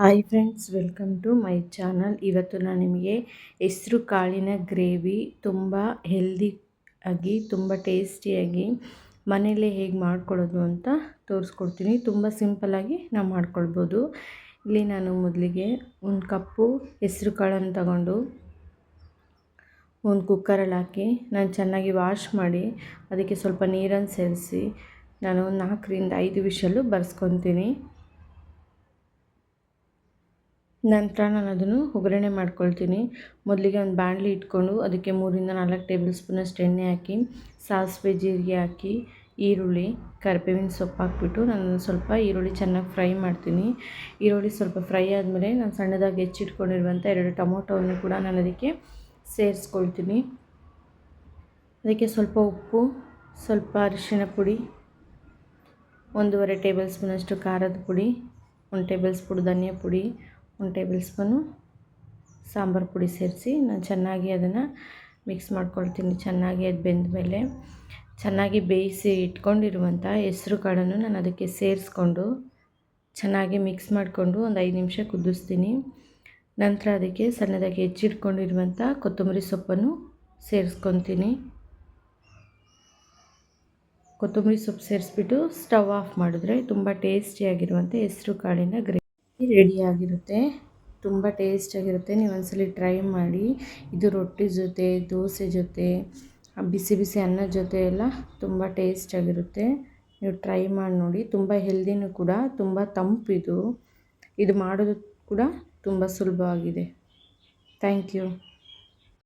Hi friends, welcome to my channel. ಇವತ್ತು ನಾನು ನಿಮಗೆ ಹೆಸ್ರು ಕಾಳಿನ ಗ್ರೇವಿ ತುಂಬ ಹೆಲ್ದಿ ಆಗಿ, ತುಂಬ ಟೇಸ್ಟಿಯಾಗಿ ಮನೆಯಲ್ಲೇ ಹೇಗೆ ಮಾಡ್ಕೊಳ್ಳೋದು ಅಂತ ತೋರಿಸ್ಕೊಡ್ತೀನಿ. ತುಂಬ ಸಿಂಪಲ್ಲಾಗಿ ನಾವು ಮಾಡ್ಕೊಳ್ಬೋದು. ಇಲ್ಲಿ ನಾನು ಮೊದಲಿಗೆ ಒಂದು ಕಪ್ಪು ಹೆಸ್ರು ಕಾಳನ್ನು ತಗೊಂಡು ಒಂದು ಕುಕ್ಕರಲ್ಲಿ ಹಾಕಿ, ನಾನು ಚೆನ್ನಾಗಿ ವಾಶ್ ಮಾಡಿ, ಅದಕ್ಕೆ ಸ್ವಲ್ಪ ನೀರನ್ನು ಸೇರಿಸಿ, ನಾನು ನಾಲ್ಕರಿಂದ ಐದು ವಿಷಲ್ಲು ಬರ್ಸ್ಕೊತೀನಿ. ನಂತರ ನಾನು ಅದನ್ನು ಒಗ್ಗರಣೆ ಮಾಡ್ಕೊಳ್ತೀನಿ. ಮೊದಲಿಗೆ ಒಂದು ಬಾಣಲಿ ಇಟ್ಕೊಂಡು ಅದಕ್ಕೆ ಮೂರಿಂದ ನಾಲ್ಕು ಟೇಬಲ್ ಸ್ಪೂನಷ್ಟು ಎಣ್ಣೆ ಹಾಕಿ, ಸಾಸಿವೆ, ಜೀರಿಗೆ ಹಾಕಿ, ಈರುಳ್ಳಿ, ಕರಿಬೇವಿನ ಸೊಪ್ಪು ಹಾಕ್ಬಿಟ್ಟು ನಾನು ಸ್ವಲ್ಪ ಈರುಳ್ಳಿ ಚೆನ್ನಾಗಿ ಫ್ರೈ ಮಾಡ್ತೀನಿ. ಈರುಳ್ಳಿ ಸ್ವಲ್ಪ ಫ್ರೈ ಆದಮೇಲೆ ನಾನು ಸಣ್ಣದಾಗಿ ಹೆಚ್ಚಿಟ್ಕೊಂಡಿರುವಂಥ ಎರಡು ಟೊಮೊಟೊವನ್ನು ಕೂಡ ನಾನು ಅದಕ್ಕೆ ಸೇರಿಸ್ಕೊಳ್ತೀನಿ. ಅದಕ್ಕೆ ಸ್ವಲ್ಪ ಉಪ್ಪು, ಸ್ವಲ್ಪ ಅರಿಶಿನ ಪುಡಿ, ಒಂದೂವರೆ ಟೇಬಲ್ ಸ್ಪೂನಷ್ಟು ಖಾರದ ಪುಡಿ, ಒಂದು ಟೇಬಲ್ ಸ್ಪೂನ್ ಧನಿಯಾ ಪುಡಿ ಒಂದು ಟೇಬಲ್ ಸ್ಪೂನು ಸಾಂಬಾರು ಪುಡಿ ಸೇರಿಸಿ ನಾನು ಚೆನ್ನಾಗಿ ಅದನ್ನು ಮಿಕ್ಸ್ ಮಾಡ್ಕೊಳ್ತೀನಿ. ಚೆನ್ನಾಗಿ ಅದು ಬೆಂದ ಮೇಲೆ ಚೆನ್ನಾಗಿ ಬೇಯಿಸಿ ಇಟ್ಕೊಂಡಿರುವಂಥ ಹೆಸ್ರು ಕಾಳನ್ನು ನಾನು ಅದಕ್ಕೆ ಸೇರಿಸ್ಕೊಂಡು ಚೆನ್ನಾಗಿ ಮಿಕ್ಸ್ ಮಾಡಿಕೊಂಡು ಒಂದು ಐದು ನಿಮಿಷ ಕುದಿಸ್ತೀನಿ. ನಂತರ ಅದಕ್ಕೆ ಸಣ್ಣದಾಗಿ ಹೆಚ್ಚಿಟ್ಕೊಂಡಿರುವಂಥ ಕೊತ್ತಂಬರಿ ಸೊಪ್ಪನ್ನು ಸೇರಿಸ್ಕೊತೀನಿ ಕೊತ್ತಂಬರಿ ಸೊಪ್ಪು ಸೇರಿಸ್ಬಿಟ್ಟು ಸ್ಟವ್ ಆಫ್ ಮಾಡಿದ್ರೆ ತುಂಬ ಟೇಸ್ಟಿಯಾಗಿರುವಂಥ ಹೆಸ್ರು ಕಾಳಿನ ರೆಡಿಯಾಗಿರುತ್ತೆ ತುಂಬ ಟೇಸ್ಟಾಗಿರುತ್ತೆ ನೀವು ಒಂದ್ಸಲ ಟ್ರೈ ಮಾಡಿ. ಇದು ರೊಟ್ಟಿ ಜೊತೆ, ದೋಸೆ ಜೊತೆ, ಬಿಸಿ ಬಿಸಿ ಅನ್ನದ ಜೊತೆ ಎಲ್ಲ ತುಂಬ ಟೇಸ್ಟಾಗಿರುತ್ತೆ ನೀವು ಟ್ರೈ ಮಾಡಿ ನೋಡಿ. ತುಂಬ ಹೆಲ್ದಿನೂ ಕೂಡ, ತುಂಬ ತಂಪಿದು ಇದು. ಮಾಡೋದು ಕೂಡ ತುಂಬ ಸುಲಭವಾಗಿದೆ. Thank you